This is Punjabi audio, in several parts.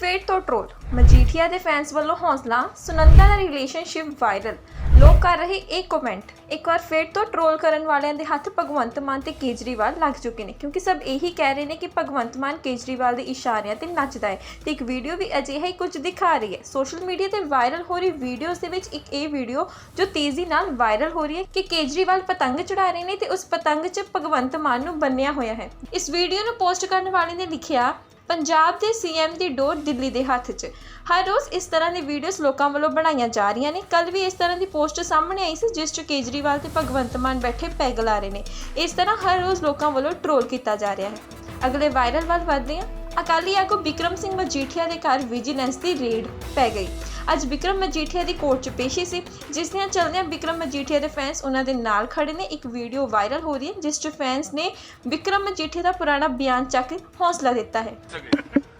ਫੇਰ ਤੋਂ ਟ੍ਰੋਲ। ਮਜੀਠੀਆ ਦੇ ਫੈਨਸ ਵੱਲੋਂ ਹੌਸਲਾ, ਸੁਨੰਦਾ ਦਾ ਰਿਲੇਸ਼ਨਸ਼ਿਪ ਵਾਇਰਲ ਲੋਕ ਕਰ ਰਹੇ ਇਹ ਕਮੈਂਟ ਇੱਕ ਵਾਰ ਫੇਰ ਤੋਂ ਟ੍ਰੋਲ ਕਰਨ ਵਾਲਿਆਂ ਦੇ ਹੱਥ ਭਗਵੰਤ ਮਾਨ ਤੇ ਕੇਜਰੀਵਾਲ ਲੱਗ ਚੁੱਕੇ ਨੇ, ਕਿਉਂਕਿ ਸਭ ਇਹੀ ਕਹਿ ਰਹੇ ਨੇ ਕਿ ਭਗਵੰਤ ਮਾਨ ਕੇਜਰੀਵਾਲ ਦੇ ਇਸ਼ਾਰਿਆਂ ਤੇ ਨੱਚਦਾ ਹੈ ਤੇ ਇੱਕ ਵੀਡੀਓ ਵੀ ਅਜਿਹਾ ਹੀ ਕੁਝ ਦਿਖਾ ਰਹੀ ਹੈ। ਸੋਸ਼ਲ ਮੀਡੀਆ ਤੇ ਵਾਇਰਲ ਹੋ ਰਹੀ ਵੀਡੀਓਜ਼ ਦੇ ਵਿੱਚ ਇੱਕ ਇਹ ਵੀਡੀਓ ਜੋ ਤੇਜ਼ੀ ਨਾਲ ਵਾਇਰਲ ਹੋ ਰਹੀ ਹੈ ਕਿ ਕੇਜਰੀਵਾਲ ਪਤੰਗ ਚੜਾ ਰਹੇ ਨੇ ਤੇ ਉਸ ਪਤੰਗ 'ਚ ਭਗਵੰਤ ਮਾਨ ਨੂੰ ਬੰਨਿਆ ਹੋਇਆ ਹੈ। ਇਸ ਵੀਡੀਓ ਨੂੰ ਪੋਸਟ ਕਰਨ ਵਾਲੇ ਨੇ ਲਿਖਿਆ ਪੰਜਾਬ ਦੇ ਸੀਐਮ ਦੀ ਡੋਰ ਦਿੱਲੀ ਦੇ ਹੱਥ 'ਚ। ਹਰ ਰੋਜ਼ ਇਸ ਤਰ੍ਹਾਂ ਦੀ ਵੀਡੀਓਜ਼ ਲੋਕਾਂ ਵੱਲੋਂ ਬਣਾਈਆਂ ਜਾ ਰਹੀਆਂ ਨੇ। ਕੱਲ ਵੀ ਇਸ ਤਰ੍ਹਾਂ ਦੀ ਪੋਸਟ ਸਾਹਮਣੇ ਆਈ ਸੀ, ਜਿਸ 'ਚ ਕੇਜਰੀਵਾਲ ਤੇ ਭਗਵੰਤ ਮਾਨ ਬੈਠੇ ਪੈਗ ਲਾ ਰਹੇ ਨੇ। ਇਸ ਤਰ੍ਹਾਂ ਹਰ ਰੋਜ਼ ਲੋਕਾਂ ਵੱਲੋਂ ਟ੍ਰੋਲ ਕੀਤਾ ਜਾ ਰਿਹਾ ਹੈ। ਅਗਲੇ ਵਾਇਰਲ ਵੱਲ ਵਧਦੇ ਹਾਂ। ਅਕਾਲੀ ਆਗੂ ਵਿਕਰਮ ਸਿੰਘ ਮਜੀਠੀਆ ਦੇ ਘਰ ਵਿਜੀਲੈਂਸ ਦੀ ਰੇਡ ਪੈ ਗਈ। ਅੱਜ ਵਿਕਰਮ ਮਜੀਠੀਆ ਦੀ ਕੋਰਟ 'ਚ ਪੇਸ਼ੀ ਸੀ ਜਿਸ ਦੀਆਂ ਚੱਲਦਿਆਂ ਵਿਕਰਮ ਮਜੀਠੀਆ ਦੇ ਫੈਨਸ ਉਹਨਾਂ ਦੇ ਨਾਲ ਖੜੇ ਨੇ। ਇੱਕ ਵੀਡੀਓ ਵਾਇਰਲ ਹੋ ਰਹੀ ਹੈ ਜਿਸ 'ਚ ਫੈਨਸ ਨੇ ਵਿਕਰਮ ਮਜੀਠੀਆ ਦਾ ਪੁਰਾਣਾ ਬਿਆਨ ਚੱਕ ਕੇ ਹੌਸਲਾ ਦਿੱਤਾ ਹੈ।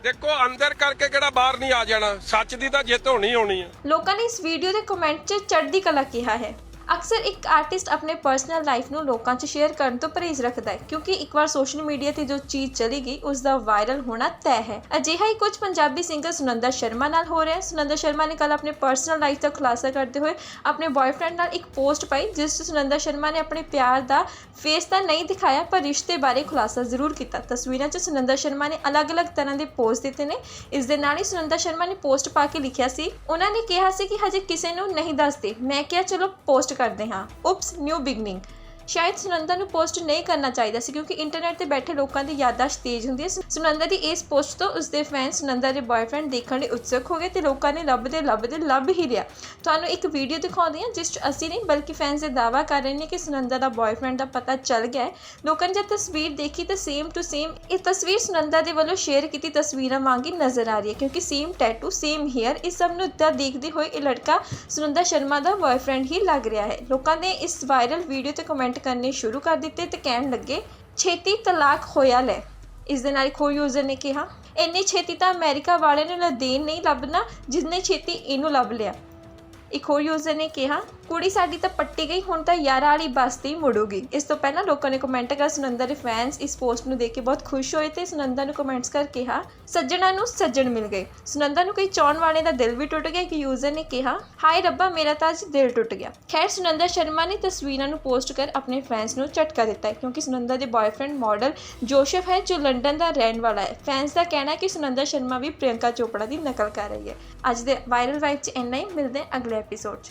ਦੇਖੋ ਅੰਦਰ ਕਰਕੇ ਕਿਹੜਾ ਬਾਹਰ ਨਹੀਂ ਆ ਜਾਣਾ? ਸੱਚ ਦੀ ਤਾਂ ਜਿੱਤ ਹੋਣੀ ਹੋਣੀ ਹੈ। ਲੋਕਾਂ ਨੇ ਇਸ ਵੀਡੀਓ ਦੇ ਕਮੈਂਟ 'ਚ ਚੜ੍ਹਦੀ ਕਲਾ ਕਿਹਾ ਹੈ। ਅਕਸਰ ਇੱਕ ਆਰਟਿਸਟ ਆਪਣੇ ਪਰਸਨਲ ਲਾਈਫ ਨੂੰ ਲੋਕਾਂ 'ਚ ਸ਼ੇਅਰ ਕਰਨ ਤੋਂ ਪਰਹੇਜ਼ ਰੱਖਦਾ ਹੈ, ਕਿਉਂਕਿ ਇੱਕ ਵਾਰ ਸੋਸ਼ਲ ਮੀਡੀਆ ਤੇ ਜੋ ਚੀਜ਼ ਚਲੀ ਗਈ ਉਸ ਦਾ ਵਾਇਰਲ ਹੋਣਾ ਤੈਅ ਹੈ। ਅਜਿਹਾ ਹੀ ਕੁਝ ਪੰਜਾਬੀ ਸਿੰਗਰ ਸੁਨੰਦਾ ਸ਼ਰਮਾ ਨਾਲ ਹੋ ਰਿਹਾ ਹੈ। ਸੁਨੰਦਾ ਸ਼ਰਮਾ ਨੇ ਕੱਲ ਆਪਣੇ ਪਰਸਨਲ ਲਾਈਫ ਦਾ ਖੁਲਾਸਾ ਕਰਦੇ ਹੋਏ ਆਪਣੇ ਬॉयਫ੍ਰੈਂਡ ਨਾਲ ਇੱਕ ਪੋਸਟ ਪਾਈ, ਜਿਸ 'ਚ ਸੁਨੰਦਾ ਸ਼ਰਮਾ ਨੇ ਆਪਣੇ ਪਿਆਰ ਦਾ ਫੇਸ ਤਾਂ ਨਹੀਂ ਦਿਖਾਇਆ, ਪਰ ਰਿਸ਼ਤੇ ਬਾਰੇ ਖੁਲਾਸਾ ਜ਼ਰੂਰ ਕੀਤਾ। ਤਸਵੀਰਾਂ 'ਚ ਸੁਨੰਦਾ ਸ਼ਰਮਾ ਨੇ ਅਲੱਗ-ਅਲੱਗ ਤਰ੍ਹਾਂ ਦੇ ਪੋਸਟ ਦਿੱਤੇ ਨੇ। ਇਸ ਦੇ ਨਾਲ ਹੀ ਸੁਨੰਦਾ ਸ਼ਰਮਾ ਨੇ ਪੋਸਟ ਪਾ ਕੇ ਲਿਖਿਆ ਸੀ। ਉਹਨਾਂ ਨੇ ਕਿਹਾ ਸੀ ਕਿ ਹਜੇ ਕਿਸੇ ਨੂੰ ਨਹੀਂ ਦੱਸਦੇ। ਮੈਂ ਕਿਹਾ, ਚਲੋ ਪੋਸਟ ਕਰਦੇ ਹਾਂ। ਉਪਸ ਨਿਊ ਬਿਗਨਿੰਗ ਸ਼ਾਇਦ ਸੁਨੰਦਾ ਨੂੰ ਪੋਸਟ ਨਹੀਂ ਕਰਨਾ ਚਾਹੀਦਾ ਸੀ ਕਿਉਂਕਿ ਇੰਟਰਨੈਟ ਤੇ ਬੈਠੇ ਲੋਕਾਂ ਦੀ ਯਾਦਾਸ਼ਤ ਤੇਜ਼ ਹੁੰਦੀ ਹੈ। ਸੁਨੰਦਾ ਦੀ ਇਸ ਪੋਸਟ ਤੋਂ ਉਸਦੇ ਫੈਨ ਸੁਨੰਦਾ ਦੇ ਬॉयਫ੍ਰੈਂਡ ਦੇਖਣ ਲਈ ਉਤਸੁਕ ਹੋ ਗਏ ਤੇ ਲੋਕਾਂ ਨੇ ਲੱਭਦੇ ਲੱਭਦੇ ਲੱਭ ਹੀ ਲਿਆ। ਤੁਹਾਨੂੰ ਇੱਕ ਵੀਡੀਓ ਦਿਖਾਉਂਦੀ ਹਾਂ ਜਿਸ 'ਚ ਅਸੀਂ ਨਹੀਂ ਬਲਕਿ ਫੈਨਸ ਇਹ ਦਾਵਾ ਕਰ ਰਹੇ ਨੇ ਕਿ ਸੁਨੰਦਾ ਦਾ ਬॉयਫ੍ਰੈਂਡ ਦਾ ਪਤਾ ਚੱਲ ਗਿਆ ਹੈ। ਲੋਕਾਂ ਨੇ ਜਦ ਤਸਵੀਰ ਦੇਖੀ ਤਾਂ ਸੇਮ ਟੂ ਸੇਮ ਇਹ ਤਸਵੀਰ ਸੁਨੰਦਾ ਦੇ ਵੱਲੋਂ ਸ਼ੇਅਰ ਕੀਤੀ ਤਸਵੀਰਾਂ ਵਾਂਗੀ ਨਜ਼ਰ ਆ ਰਹੀ ਹੈ ਕਿਉਂਕਿ ਸੇਮ ਟੈਟੂ ਸੇਮ ਹੇਅਰ ਇਸ ਸਭ ਨੂੰ ਤਾਂ ਦੇਖਦੇ ਹੋਏ ਇਹ ਲੜਕਾ ਸੁਨੰਦਾ ਸ਼ਰਮਾ ਦਾ ਬॉयਫ੍ਰੈਂਡ ਹੀ ਲੱਗ ਰਿਹਾ ਹੈ। ਲੋਕਾਂ ਨੇ ਇਸ ਵਾਇਰਲ ਵੀਡੀਓ ਤੇ ਕਮੈਂਟ ਕਰਨੇ ਸ਼ੁਰੂ ਕਰ ਦਿੱਤੇ ਤੇ ਕਹਿਣ ਲੱਗੇ, ਛੇਤੀ ਤਲਾਕ ਹੋਇਆ ਲੈ। ਇਸ ਦੇ ਨਾਲ ਇੱਕ ਹੋਰ ਯੂਜ਼ਰ ਨੇ ਕਿਹਾ, ਇੰਨੀ ਛੇਤੀ ਤਾਂ ਅਮਰੀਕਾ ਵਾਲੇ ਨੇ ਲਦੇਨ ਨਹੀਂ ਲੱਭਣਾ ਜਿੰਨੇ ਛੇਤੀ ਇਹਨੂੰ ਲੱਭ ਲਿਆ। ਇੱਕ ਹੋਰ ਯੂਜ਼ਰ ਨੇ ਕਿਹਾ ਕੁੜੀ ਸਾਡੀ ਤਾਂ ਪੱਟੀ ਗਈ, ਹੁਣ ਤਾਂ ਯਾਰਾਂ ਵਾਲੀ ਬਸਤੀ ਮੁੜੂਗੀ। ਇਸ ਤੋਂ ਪਹਿਲਾਂ ਲੋਕਾਂ ਨੇ ਕਮੈਂਟ ਕਰ ਸੁਨੰਦਾ ਦੇ ਫੈਨਸ ਇਸ ਪੋਸਟ ਨੂੰ ਦੇਖ ਕੇ ਬਹੁਤ ਖੁਸ਼ ਹੋਏ ਤੇ ਸੁਨੰਦਾ ਨੂੰ ਕਮੈਂਟਸ ਕਰ ਕਿਹਾ, ਸੱਜਣਾ ਨੂੰ ਸੱਜਣ ਮਿਲ ਗਏ। ਸੁਨੰਦਾ ਨੂੰ ਕਈ ਚਾਹਣ ਵਾਲੇ ਦਾ ਦਿਲ ਵੀ ਟੁੱਟ ਗਿਆ, ਇੱਕ ਯੂਜ਼ਰ ਨੇ ਕਿਹਾ, ਹਾਏ ਰੱਬਾ, ਮੇਰਾ ਤਾਂ ਅੱਜ ਦਿਲ ਟੁੱਟ ਗਿਆ। ਖੈਰ ਸੁਨੰਦਾ ਸ਼ਰਮਾ ਨੇ ਤਸਵੀਰਾਂ ਨੂੰ ਪੋਸਟ ਕਰ ਆਪਣੇ ਫੈਨਸ ਨੂੰ ਝਟਕਾ ਦਿੱਤਾ ਹੈ, ਕਿਉਂਕਿ ਸੁਨੰਦਾ ਦੇ ਬॉयਫ੍ਰੈਂਡ ਮਾਡਲ ਜੋਸ਼ਫ ਹੈ, ਜੋ ਲੰਡਨ ਦਾ ਰਹਿਣ ਵਾਲਾ ਹੈ। ਫੈਨਸ ਦਾ ਕਹਿਣਾ ਹੈ ਕਿ ਸੁਨੰਦਾ ਸ਼ਰਮਾ ਵੀ ਪ੍ਰਿਯੰਕਾ ਚੋਪੜਾ ਦੀ ਨਕਲ ਕਰ ਰਹੀ ਹੈ। ਅੱਜ ਦੇ ਵਾਇਰਲ ਵਾਈਬ 'ਚ ਇੰਨਾ ਹੀ, ਮਿਲਦੇ ਅਗਲੇ ਐਪੀਸੋਡ 'ਚ।